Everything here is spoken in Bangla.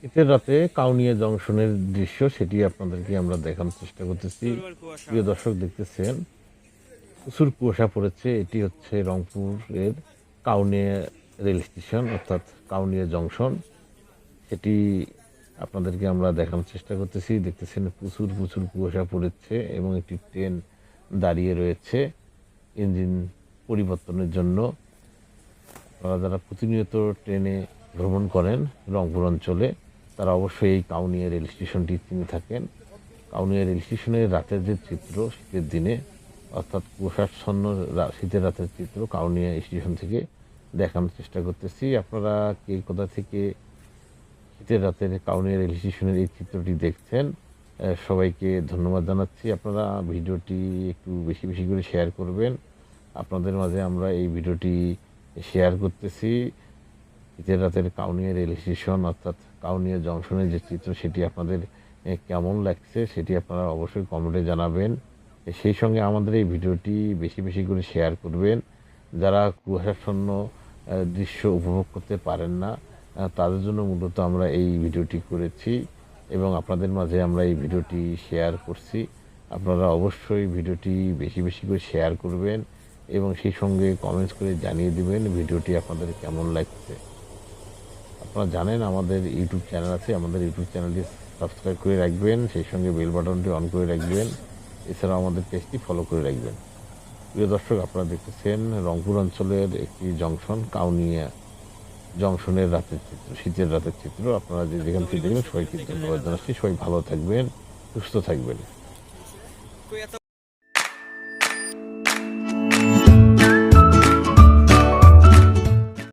শীতের রাতে কাউনিয়া জংশনের দৃশ্য সেটি আপনাদেরকে আমরা দেখানোর চেষ্টা করতেছি। প্রিয় দর্শক দেখতেছেন প্রচুর কুয়াশা পড়েছে। এটি হচ্ছে রংপুরের কাউনিয়া রেল স্টেশন অর্থাৎ কাউনিয়া জংশন। সেটি আপনাদেরকে আমরা দেখানোর চেষ্টা করতেছি। দেখতেছেন প্রচুর প্রচুর কুয়াশা পড়েছে এবং একটি ট্রেন দাঁড়িয়ে রয়েছে ইঞ্জিন পরিবর্তনের জন্য। আপনারা যারা প্রতিনিয়ত ট্রেনে ভ্রমণ করেন রংপুর অঞ্চলে তারা অবশ্যই এই কাউনিয়া রেল স্টেশনটি চিনে থাকেন। কাউনিয়া রেল স্টেশনের রাতের যে চিত্র, শীতের দিনে, অর্থাৎ কুয়াশাচ্ছন্ন শীতের রাতের চিত্র কাউনিয়া স্টেশন থেকে দেখানোর চেষ্টা করতেছি। আপনারা কে কোথা থেকে শীতের রাতের কাউনিয়া রেল স্টেশনের এই চিত্রটি দেখছেন সবাইকে ধন্যবাদ জানাচ্ছি। আপনারা ভিডিওটি একটু বেশি বেশি করে শেয়ার করবেন। আপনাদের মাঝে আমরা এই ভিডিওটি শেয়ার করতেছি। শীতের রাতের কাউনিয়া রেল স্টেশন, অর্থাৎ কাউনিয়া জংশনের যে চিত্র, সেটি আপনাদের কেমন লাগছে সেটি আপনারা অবশ্যই কমেন্টে জানাবেন। সেই সঙ্গে আমাদের এই ভিডিওটি বেশি বেশি করে শেয়ার করবেন। যারা কুয়াশাচ্ছন্ন দৃশ্য উপভোগ করতে পারেন না তাদের জন্য মূলত আমরা এই ভিডিওটি করেছি এবং আপনাদের মাঝে আমরা এই ভিডিওটি শেয়ার করছি। আপনারা অবশ্যই ভিডিওটি বেশি বেশি করে শেয়ার করবেন এবং সেই সঙ্গে কমেন্টস করে জানিয়ে দেবেন ভিডিওটি আপনাদের কেমন লাগছে। আপনারা জানেন আমাদের ইউটিউব চ্যানেল আছে, আমাদের ইউটিউব চ্যানেলটি সাবস্ক্রাইব করে রাখবেন, সেই সঙ্গে বেল বাটনটি অন করে রাখবেন। এছাড়াও আমাদের পেজটি ফলো করে রাখবেন। প্রিয় দর্শক, আপনারা দেখতেছেন রংপুর অঞ্চলের একটি জংশন, কাউনিয়া জংশনের রাতের চিত্র, শীতের রাতের চিত্র। আপনারা যে যেখান থেকে দেখবেন ধন্যবাদ জানাচ্ছি। সবাই ভালো থাকবেন, সুস্থ থাকবেন।